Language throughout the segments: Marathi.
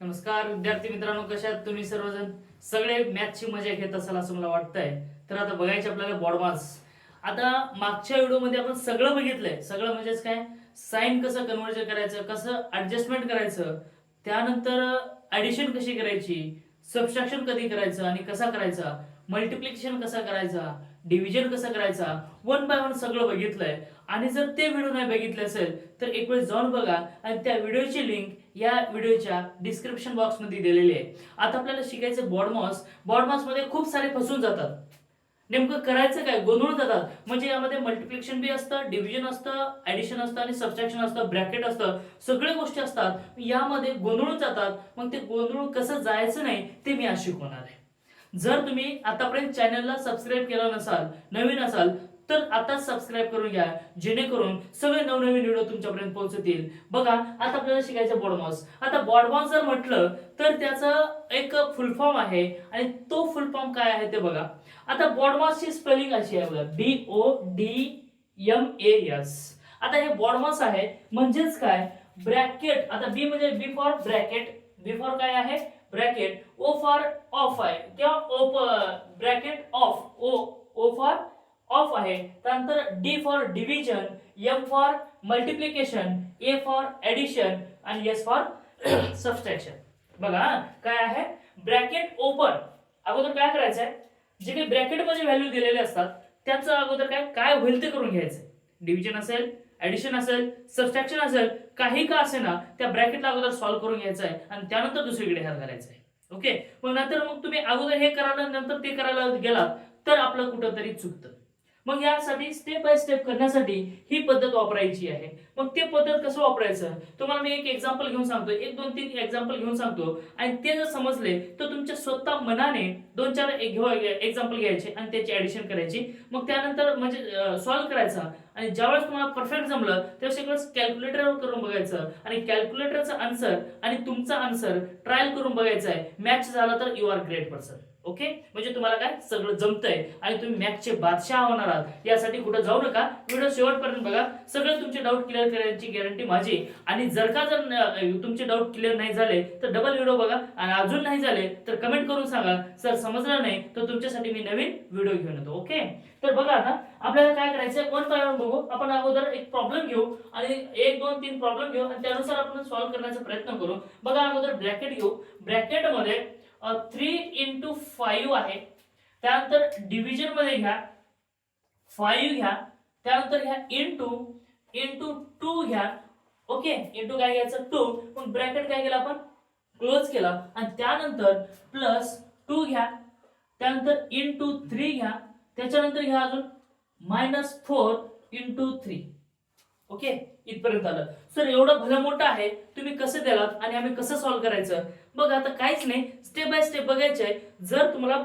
नमस्कार विद्यार्थी मित्रांनो कशा तुम्ही सर्वजण? सगळे मॅथची मजा घेत असाल असं मला वाटतंय. तर आता बघायचे आपल्याला बॉडमास आता मागच्या व्हिडिओमध्ये आपण सगळं बघितलंय. सगळं म्हणजेच काय? साईन कसं कन्व्हर्जन करायचं कसं ऍडजस्टमेंट करायचं त्यानंतर ऍडिशन कशी करायची सबस्ट्रॅक्शन कधी करायचं आणि कसा करायचा मल्टिप्लिकेशन कसा करायचा डिव्हिजन कसा करायचा वन बाय वन सगळं बघितलंय. आणि जर ते व्हिडिओ नाही बघितले असेल तर एक वेळ जाऊन बघा आणि त्या व्हिडिओची लिंक या व्हिडिओच्या डिस्क्रिप्शन बॉक्समध्ये दिलेली आहे. आता आपल्याला शिकायचं बॉडमॉस बॉडमॉसमध्ये खूप सारे फसून जातात. नेमकं करायचं काय? गोंधळून जातात. म्हणजे यामध्ये मल्टिप्लिकेशन बी असतं डिव्हिजन असतं ऍडिशन असतं आणि सबस्ट्रॅक्शन असतं ब्रॅकेट असतं. सगळ्या गोष्टी असतात. यामध्ये गोंधळून जातात. मग ते गोंधळून कसं जायचं नाही ते मी आज शिकवणार आहे. जर तुम्ही आतापर्यंत चॅनलला सबस्क्राईब केलं नसाल नवीन असाल तर आता सबस्क्राईब करून घ्या जेणेकरून सगळे नवनवीन व्हिडिओ तुमच्यापर्यंत पोहोचतील. बघा आता आपल्याला शिकायचं बॉडमॉस आता बॉडमॉस जर म्हटलं तर त्याचं एक फुल फॉर्म आहे आणि तो फुल फॉर्म काय आहे ते बघा. आता बॉडमॉसची स्पेलिंग अशी आहे बघा. B O D M A S आता हे बॉडमॉस आहे म्हणजेच काय? ब्रॅकेट आता बी म्हणजे B for bracket B for काय आहे? ब्रॅकेट ओ फॉर ऑफ आहे किंवा O bracket of O O for of आहे. त्यानंतर D for division M for multiplication A for addition आणि एस फॉर सबस्ट्रॅक्शन बघा काय आहे? Bracket open. अगोदर काय करायचं आहे जे काही ब्रॅकेटमध्ये व्हॅल्यू दिलेले असतात त्याचं अगोदर काय? काय होईल ते करून घ्यायचं डिव्हिजन असेल ऍडिशन असेल सबस्ट्रॅक्शन असेल काही का असे ना त्या ब्रॅकेटला अगोदर सॉल्व्ह करून घ्यायचं आहे आणि त्यानंतर दुसरीकडे हॅल घालायचं आहे ओके मग नंतर मग तुम्ही अगोदर हे करायला नंतर ते करायला गेलात तर आपलं कुठंतरी चुकतं. मग यासाठी स्टेप बाय स्टेप करण्यासाठी ही पद्धत वापरायची आहे. मग ते पद्धत कसं वापरायचं? तुम्हाला मी एक एक्झाम्पल घेऊन सांगतो. एक दोन तीन एक्झाम्पल घेऊन सांगतो. आणि ते जर समजले तर तुमच्या स्वतः मनाने दोन चार एक्झाम्पल घ्यायचे आणि त्याची ऍडिशन करायची. मग त्यानंतर म्हणजे सॉल्व्ह करायचा. आणि ज्यावेळेस तुम्हाला परफेक्ट जमलं त्यावेळेस एक कॅल्क्युलेटरवर करून बघायचं. आणि कॅल्क्युलेटरचा आन्सर आणि तुमचा आन्सर ट्रायल करून बघायचा आहे. मॅच झाला तर you are great person okay? म्हणजे तुम्हाला काय? सगळं जमतंय. आणि तुम्ही मॅथचे बादशाह होणार आहात. यासाठी कुठं जाऊ नका. व्हिडिओ शेवटपर्यंत बघा. सगळे तुमचे डाऊट क्लिअर करण्याची गॅरंटी माझी आणि जर का जर तुमचे डाऊट क्लिअर नाही झाले तर डबल व्हिडिओ बघा. आणि अजून नाही झाले तर कमेंट करून सांगा. सर समजलं नाही तर तुमच्यासाठी मी नवीन व्हिडिओ घेऊन येतो. ओके? तर बघा आता आपल्याला काय करायचं वन बाय वन बघू. आपण अगोदर एक प्रॉब्लेम घेऊ. आणि एक दोन तीन प्रॉब्लेम घेऊ. आणि त्यानुसार आपण सॉल्व्ह करण्याचा प्रयत्न करू. बघा अगोदर ब्रॅकेट घेऊ. ब्रॅकेटमध्ये थ्री इंटू फाईव्ह आहे. त्यानंतर डिव्हिजनमध्ये घ्या. फाईव्ह घ्या. त्यानंतर घ्या इंटू इंटू टू घ्या. ओके इंटू काय घ्यायचं? टू मग ब्रॅकेट काय केलं आपण? क्लोज केला. आणि त्यानंतर प्लस टू घ्या. त्यानंतर इंटू थ्री घ्या. त्याच्यानंतर घ्या अजून minus four into three okay इथपर्यंत आलं. सर एवढं भलं मोठं आहे. तुम्ही कसं द्यालात? आणि आम्ही कसं सॉल्व्ह करायचं? बघ आता काहीच नाही. स्टेप बाय स्टेप बघायचे आहे. जर तुम्हाला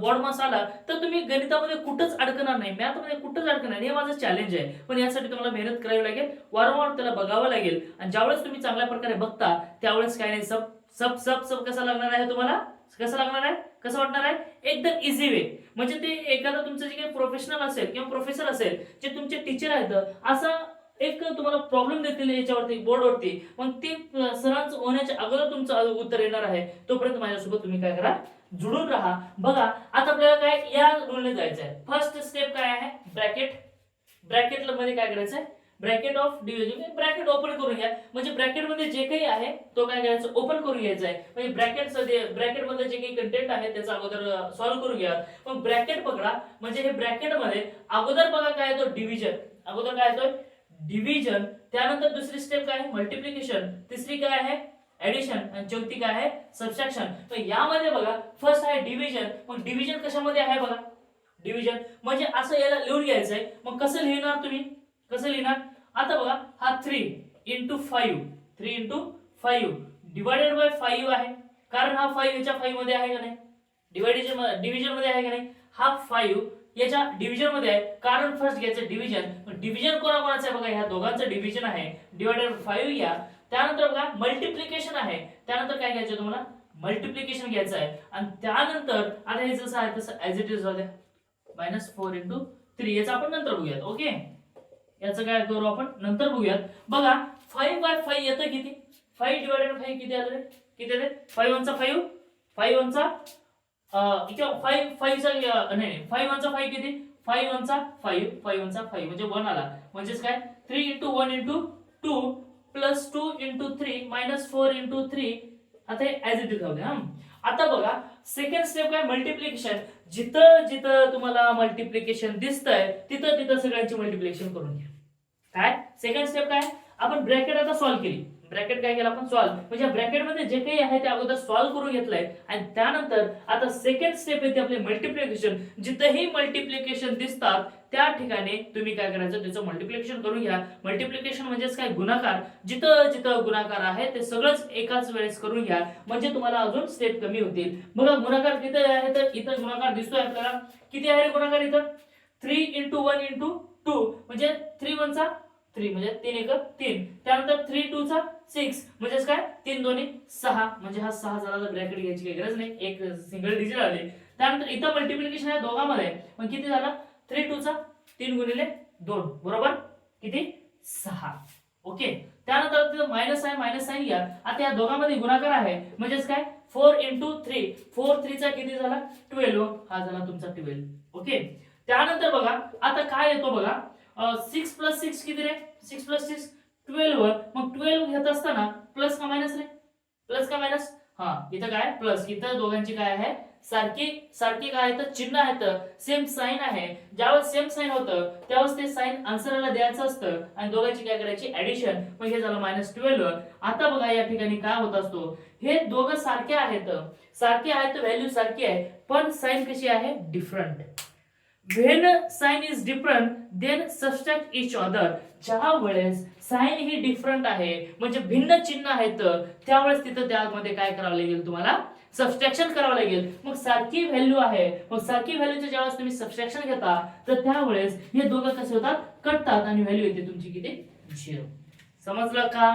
बॉड मास आला तर तुम्ही गणितामध्ये कुठंच अडकणार नाही. मॅथमध्ये कुठंच अडकणार नाही. हे माझं चॅलेंज आहे. पण यासाठी तुम्हाला मेहनत करावी लागेल. वारंवार त्याला बघावं लागेल. आणि ज्यावेळेस तुम्ही चांगल्या प्रकारे बघता त्यावेळेस काय नाही सब सब सब सब कसा लागणार आहे तुम्हाला? कसं लागणार आहे? कसं वाटणार आहे? एकदम इझी वे म्हणजे ते एखादं तुमचं जे काही प्रोफेशनल असेल किंवा प्रोफेसर असेल जे तुमचे टीचर आहेत असं एक तुम्हाला प्रॉब्लेम देतील याच्यावरती बोर्डवरती मग ते सरांचं होण्याच्या अगोदर तुमचं उत्तर येणार आहे. तोपर्यंत माझ्यासोबत तुम्ही काय करा जुळून राहा. बघा आता आपल्याला काय या रूलने जायचं आहे. फर्स्ट स्टेप काय आहे? ब्रॅकेट ब्रॅकेटमध्ये काय करायचं आहे bracket of division bracket open करून घ्या. म्हणजे ब्रॅकेटमध्ये जे काही आहे तो काय करायचं? ओपन करून घ्यायचा आहे. म्हणजे ब्रॅकेट ब्रॅकेटमध्ये जे काही कंटेंट आहे त्याचा अगोदर सॉल्व्ह करून घ्या. मग ब्रॅकेट पकडा. म्हणजे हे ब्रॅकेटमध्ये अगोदर बघा काय येतो डिव्हिजन अगोदर काय येतोय डिव्हिजन त्यानंतर दुसरी स्टेप काय आहे? मल्टिप्लिकेशन तिसरी काय आहे? ऍडिशन आणि चौथी काय आहे? सबस्ट्रॅक्शन तर यामध्ये बघा फर्स्ट आहे डिव्हिजन मग डिव्हिजन कशामध्ये आहे बघा? डिव्हिजन म्हणजे असं याला लिहून घ्यायचंय. मग कसं लिहिणार तुम्ही? कसं लिहिणार? आता बघा हा three into five three into five divided by five आहे. कारण हा फाईव्ह याच्या फाईव्हमध्ये आहे का नाही? डिवायडेशन डिव्हिजनमध्ये आहे का नाही? हा फाईव्ह याच्या डिव्हिजनमध्ये आहे. कारण फर्स्ट घ्यायचं डिव्हिजन डिव्हिजन कोणाकोणाचं आहे बघा ह्या दोघांचं डिव्हिजन आहे. डिवायडेड फाईव्ह घ्या त्यानंतर बघा मल्टिप्लिकेशन आहे. त्यानंतर काय घ्यायचं तुम्हाला? मल्टिप्लिकेशन घ्यायचं आहे. आणि त्यानंतर आता हे जसं आहे तसं ऍज इट इज द्या. मायनस फोर इंटू थ्री याचं आपण नंतर बघूयात ओके याचं काय करू आपण? नंतर बघूयात. बघा फाईव्ह बाय फाईव्ह येतं किती? फाईव्ह डिवायडेड फाईव्ह किती आलं रे? किती आले? फाईव्ह वनचा फाईव्ह फाईव्ह वनचा किंवा फाईव्ह फाईव्हचा नाही नाही फाईव्ह वनचा फाईव्ह किती? फाईव्ह वनचा फाईव्ह फाईव्ह वनचा फाईव्ह म्हणजे वन आला. म्हणजेच काय? Three into one into two plus two into three minus four into three आता हे ऍज इट इज राहू द्या आता बघा सेकंड स्टेप काय? मल्टिप्लिकेशन जिथं जिथं तुम्हाला मल्टिप्लिकेशन दिसतंय तिथं तिथं सगळ्यांची मल्टिप्लिकेशन करून घ्या. काय? सेकंड स्टेप काय? आपण ब्रॅकेट आता सॉल्व्ह केली. ब्रॅकेट काय केलं आपण सॉल्व्ह म्हणजे ब्रॅकेटमध्ये जे काही आहे ते अगोदर सॉल्व्ह करून घेतलंय. आणि त्यानंतर आता सेकंड स्टेप येते आपले मल्टिप्लिकेशन जिथंही मल्टिप्लिकेशन दिसतात त्या ठिकाणी तुम्ही काय करायचं? त्याचं मल्टिप्लिकेशन करून घ्या. मल्टिप्लिकेशन म्हणजेच काय? गुणाकार. जिथं जिथं गुणाकार आहे ते सगळंच एकाच वेळेस करून घ्या. म्हणजे तुम्हाला अजून स्टेप कमी होतील. बघा गुणाकार किती आहे तर इथं गुणाकार दिसतोय आपल्याला. किती आहे गुणाकार इथं? Three into one into two म्हणजे थ्री वनचा थ्री म्हणजे तीन एक तीन. त्यानंतर थ्री टू चा सिक्स. म्हणजेच काय? तीन दोन्ही सहा. म्हणजे हा सहा झाला ब्रॅकेट घ्यायची काही गरज नाही. एक सिंगल डिजिट आले. त्यानंतर इथं मल्टिप्लिकेशन आहे दोघांमध्ये. मग किती झाला? थ्री टू चा तीन गुणिले दोन. बरोबर? किती? सहा. ओके. त्यानंतर तिथं मायनस आहे मायनस साईन घ्या आता या दोघांमध्ये गुणाकार आहे. म्हणजेच काय? फोर इंटू थ्री फोर थ्रीचा किती झाला? ट्वेल्व हो, हा झाला तुमचा ट्वेल्व ओके. त्यानंतर बघा. आता काय येतो बघा? सिक्स प्लस सिक्स किती रे? सिक्स प्लस सिक्स ट्वेल्व मग ट्वेल्व घेत असताना प्लस का मायनस रे? प्लस का मायनस? हा इथं काय? प्लस. इथं दोघांची काय आहे? सारखी सारखी काय तर चिन्ह आहेत. सेम साईन आहे. ज्यावेळेस सेम साईन होतं त्यावेळेस ते साईन आन्सरला द्यायचं असतं आणि दोघांची काय करायची? ऍडिशन मग हे झालं मायनस ट्वेल्व आता बघा या ठिकाणी काय होत असतो. हे दोघं सारखे आहेत. सारखे आहेत व्हॅल्यू सारखी आहे पण साईन कशी आहे? Different when sign is different then subtract each other ज्या वेळेस साईन ही डिफरंट आहे म्हणजे भिन्न चिन्ह आहेत त्यावेळेस तिथं त्यामध्ये काय करावं लागेल तुम्हाला? सबस्ट्रॅक्शन करावं लागेल. मग सारखी व्हॅल्यू आहे. मग सारखी व्हॅल्यूच्या ज्यावेळेस तुम्ही सबस्ट्रॅक्शन घेता तर त्यावेळेस हे दोघं कसे होतात? कटतात आणि व्हॅल्यू येते तुमची किती? झिरो समजलं का?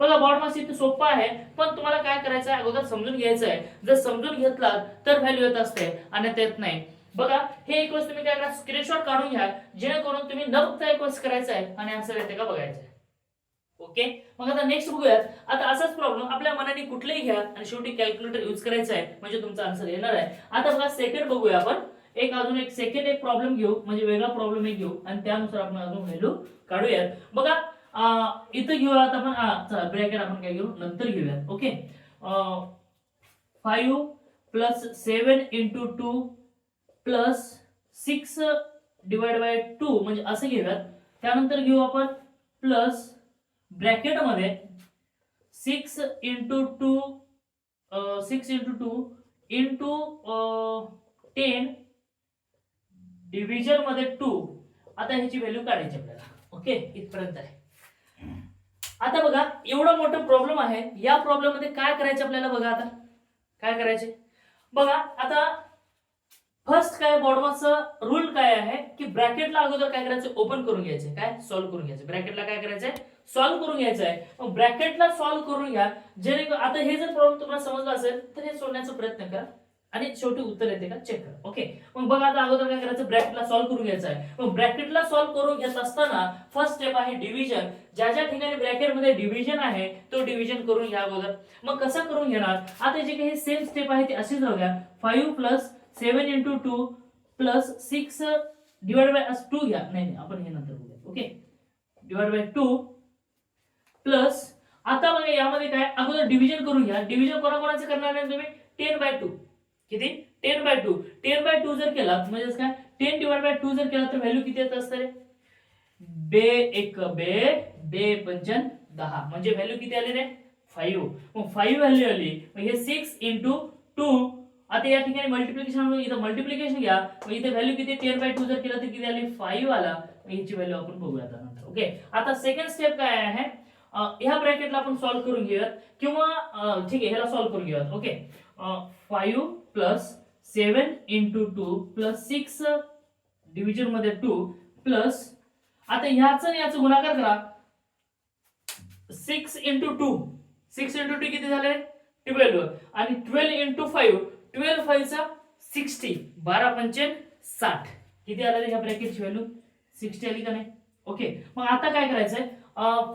बघा बॉडमास इथे सोपं आहे पण तुम्हाला काय करायचं आहे अगोदर समजून घ्यायचं आहे जर समजून घेतलात तर व्हॅल्यू येत असते आणि येत नाही. बघा हे एक वेळेस तुम्ही काय करा स्क्रीनशॉट काढून घ्या जेणेकरून तुम्ही न बघता एक वेळेस करायचं आहे आणि आन्सर येते का बघायचं आहे. ओके? मग आता नेक्स्ट बघूयात. आता असाच प्रॉब्लेम आपल्या मनाने कुठलेही घ्या आणि शेवटी कॅल्क्युलेटर यूज करायचा आहे म्हणजे तुमचा आन्सर येणार आहे. आता बघा सेकंड बघूया आपण. एक अजून एक सेकंड एक प्रॉब्लेम घेऊ म्हणजे वेगळा प्रॉब्लेम एक घेऊ आणि त्यानुसार आपण अजून व्हॅल्यू काढूयात. बघा इथं घेऊयात आपण ब्रॅकेट आपण काय घेऊ? नंतर घेऊयात. Okay? Five plus seven into two plus six divide by two म्हणजे असं घेऊयात. त्यानंतर घेऊ आपण plus ब्रॅकेटमध्ये six into two six into two into ten डिव्हिजनमध्ये two आता ह्याची व्हॅल्यू काढायची आपल्याला. ओके इथपर्यंत आहे. आता बघा एवढा मोठा प्रॉब्लेम आहे. या प्रॉब्लेममध्ये काय करायचं आपल्याला बघा आता? काय करायचे? बघा आता फर्स्ट काय बॉडमाचं? रूल काय आहे? की ब्रॅकेटला अगोदर काय करायचं? ओपन करून घ्यायचं. काय? सॉल्व्ह करून घ्यायचं. ब्रॅकेटला काय करायचंय? सॉल्व्ह करून घ्यायचं आहे. मग ब्रॅकेटला सॉल्व्ह करून घ्या. जेणेकरून आता हे जर प्रॉब्लेम तुम्हाला समजला असेल तर हे सोडण्याचा प्रयत्न करा. आणि शेवटी उत्तर येते का? चेक करा. ओके मग बघा आता अगोदर काय करायचं? ब्रॅकेटला सॉल्व्ह करून घ्यायचं आहे. मग ब्रॅकेटला सॉल्व्ह करून घेत असताना फर्स्ट स्टेप आहे डिव्हिजन ज्या ज्या ठिकाणी ब्रॅकेटमध्ये डिव्हिजन आहे तो डिव्हिजन करून घ्या अगोदर. मग कसा करून घेणार? आता जे काही सेम स्टेप आहे ती अशीच जाऊया five plus seven into two plus six divide by two घ्या नाही नाही आपण हे नंतर बघूया. Okay divide by two plus आता बघा यामध्ये काय अगोदर डिव्हिजन करून घ्या. डिव्हिजन कोणाकोणाचं करणार नाही तुम्ही? टेन बाय टू किती? Ten by two ten by two जर केला म्हणजेच काय? टेन डिवाइड बाय टू जर केला तर व्हॅल्यू किती येत असतं रे? बे एक बे बे पंचन दहा. म्हणजे व्हॅल्यू किती आली रे? फाईव्ह मग फाईव्ह व्हॅल्यू आली. मग हे सिक्स इंटू टू आता या ठिकाणी मल्टिप्लिकेशन इथं मल्टिप्लिकेशन घ्या. मग इथे व्हॅल्यू किती टेन बाय टू जर केलं तर किती आली? फाईव्ह आला. याची व्हॅल्यू आपण बघूया आता नंतर. ओके आता सेकंड स्टेप काय आहे? ह्या ब्रॅकेटला आपण सॉल्व्ह करून घेऊयात. किंवा ठीक आहे ह्याला सॉल्व्ह करून घेऊयात. Okay five plus seven into two plus six डिव्हिजनमध्ये two plus आता ह्याचं आणि याचं गुणाकार करा. Six into two six into two किती झाले? ट्वेल्व आणि ट्वेल्व इंटू फाईव्ह ट्वेल्व फाईव्हचा सिक्स्टी बारा पंचे साठ. किती आलं रे ह्या ब्रॅकेटची व्हॅल्यू सिक्स्टी आली का नाही? ओके मग आता काय करायचंय?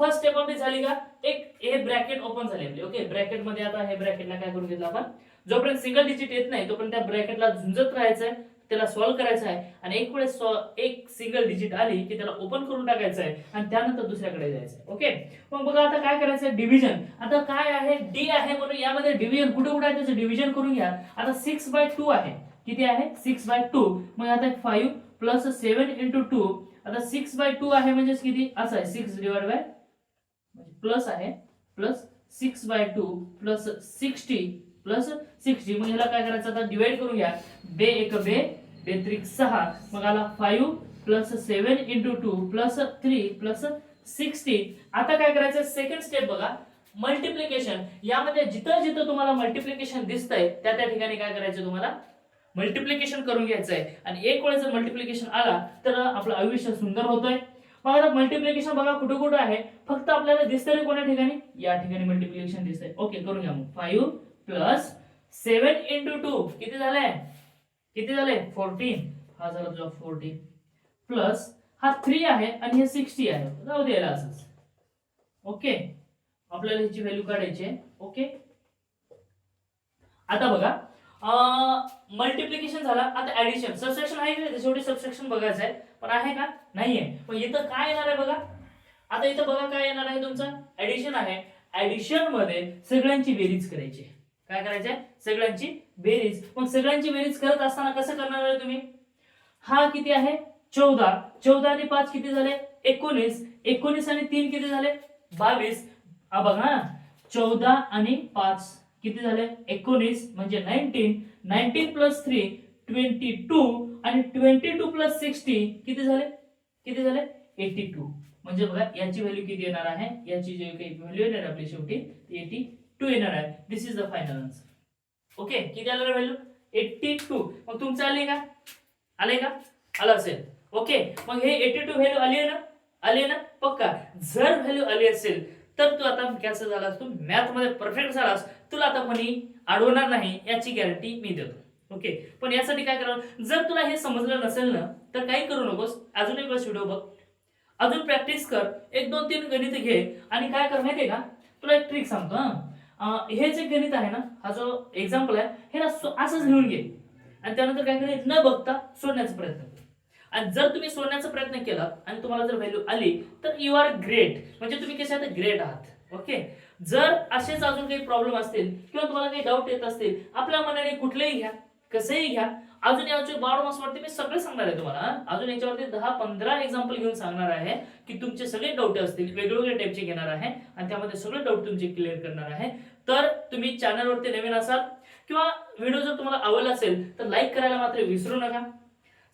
फर्स्ट स्टेप आपली झाली का? एक हे ब्रॅकेट ओपन झाले आपले. ओके ब्रॅकेटमध्ये आता हे ब्रॅकेटला काय करून घेतलं आपण? जोपर्यंत सिंगल डिजिट येत नाही तोपर्यंत त्या ब्रॅकेटला झुंजत राहायचंय. त्याला सॉल्व्ह करायचं आहे. आणि एक वेळेस सॉ- एक सिंगल डिजिट आली की त्याला ओपन करून टाकायचं आहे आणि त्यानंतर दुसऱ्याकडे जायचं ओके मग बघा आता काय करायचं डिव्हिजन आता काय आहे? डी आहे म्हणून यामध्ये डिव्हिजन कुठे कुठे आहे त्याचं डिव्हिजन करून घ्या. आता सिक्स बाय टू आहे. किती आहे? सिक्स बाय टू मग आता five plus seven into two आता सिक्स बाय टू आहे म्हणजेच किती? असं आहे. सिक्स डिवाइड बाय प्लस आहे. Plus six by two plus sixty plus sixty मग ह्याला काय करायचं? आता डिवाइड करून घ्या. बे एक बे व्यतिरिक्त सहा. मग आला five plus seven into two plus three plus sixty आता काय करायचं सेकंड स्टेप बघा. मल्टिप्लिकेशन यामध्ये जिथं जिथं तुम्हाला मल्टिप्लिकेशन दिसतंय त्या त्या ठिकाणी काय करायचं तुम्हाला? मल्टिप्लिकेशन करून घ्यायचं आहे आणि एक वेळेस जर मल्टिप्लिकेशन आला तर आपलं आयुष्य सुंदर होतोय. मग आता मल्टिप्लिकेशन बघा कुठं कुठं आहे. फक्त आपल्याला दिसतंय कोणत्या ठिकाणी? या ठिकाणी मल्टिप्लिकेशन दिसतंय. ओके करून घ्या मग. Five plus seven into two किती झालंय? किती झाले? फोर्टीन हा झाला तुझा फोर्टीन प्लस हा थ्री आहे आणि हे सिक्स्टी आहे. जाऊ द्यायला असंच. ओके आपल्याला ह्याची व्हॅल्यू काढायची आहे. ओके आता बघा. मल्टिप्लिकेशन झाला. आता ऍडिशन सबसेक्शन आहे का शेवटी सबसेक्शन बघायचं आहे. पण आहे का? नाहीये. पण इथं काय येणार आहे बघा? आता इथं बघा काय येणार आहे तुमचं? ऍडिशन आहे. ऍडिशनमध्ये सगळ्यांची बेरीज करायची आहे. काय करायचंय? सगळ्यांची बेरीज. मग सगळ्यांची बेरीज करत असताना कसं करणार आहे तुम्ही? हा किती आहे? चौदा. चौदा आणि पाच किती झाले? एकोणीस. एकोणीस आणि तीन किती झाले? बावीस. हा बघा ना. चौदा आणि पाच किती झाले? एकोणीस म्हणजे nineteen nineteen plus three twenty two आणि ट्वेंटी टू प्लस सिक्स्टी किती झाले? किती झाले? एटी टू म्हणजे बघा याची व्हॅल्यू किती येणार आहे? याची जी काही व्हॅल्यू येणार आपली शेवटी एटी टू येणार आहे. This is the final answer okay किती आलं व्हॅल्यू? Eighty two. मग तुमचं आले का? आले का? आलं असेल. ओके मग हे एटी टू व्हॅल्यू आली आहे ना? आली आहे ना? पक्का. जर व्हॅल्यू आली असेल तर तू आता कसं झालास तू मॅथमध्ये परफेक्ट झालास तुला आता कोणी अडवणार नाही याची गॅरंटी मी देतो. ओके पण यासाठी काय करावं? जर तुला हे समजलं नसेल ना तर काही करू नकोस. अजून एक वेळेस व्हिडिओ बघ. अजून प्रॅक्टिस कर. एक दोन तीन गणित घे. आणि काय कर माहिती आहे का? तुला एक ट्रिक सांगतो हा. हे जे गणित आहे ना हा जो एक्झाम्पल आहे हे ना असंच लिहून घे. आणि त्यानंतर काय करायचं न बघता सोडण्याचा प्रयत्न कर. आणि जर तुम्ही सोडण्याचा प्रयत्न केला आणि तुम्हाला जर व्हॅल्यू आली तर यू आर ग्रेट म्हणजे तुम्ही कसे आहात ग्रेट आहात? ओके जर असेच अजून काही प्रॉब्लेम असतील किंवा तुम्हाला काही डाऊट येत असतील आपल्या मनाने कुठलेही घ्या कसंही घ्या अजून याचे बारा मार्क्सवरती मी सगळे सांगणार आहे तुम्हाला. अजून याच्यावरती दहा पंधरा एक्झाम्पल घेऊन सांगणार आहे की तुमचे सगळे डाऊट असतील वेगवेगळे टाईपचे घेणार आहे आणि त्यामध्ये सगळे डाऊट तुमचे क्लिअर करणार आहे. तर तुम्ही चॅनलवरती नवीन असाल किंवा व्हिडिओ जर तुम्हाला आवडला असेल तर लाईक करायला मात्र विसरू नका.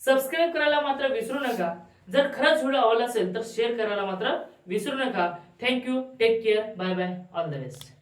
सबस्क्राईब करायला मात्र विसरू नका. जर खरंच व्हिडिओ आवडला असेल तर शेअर करायला मात्र विसरू नका. Thank you take care bye bye all the best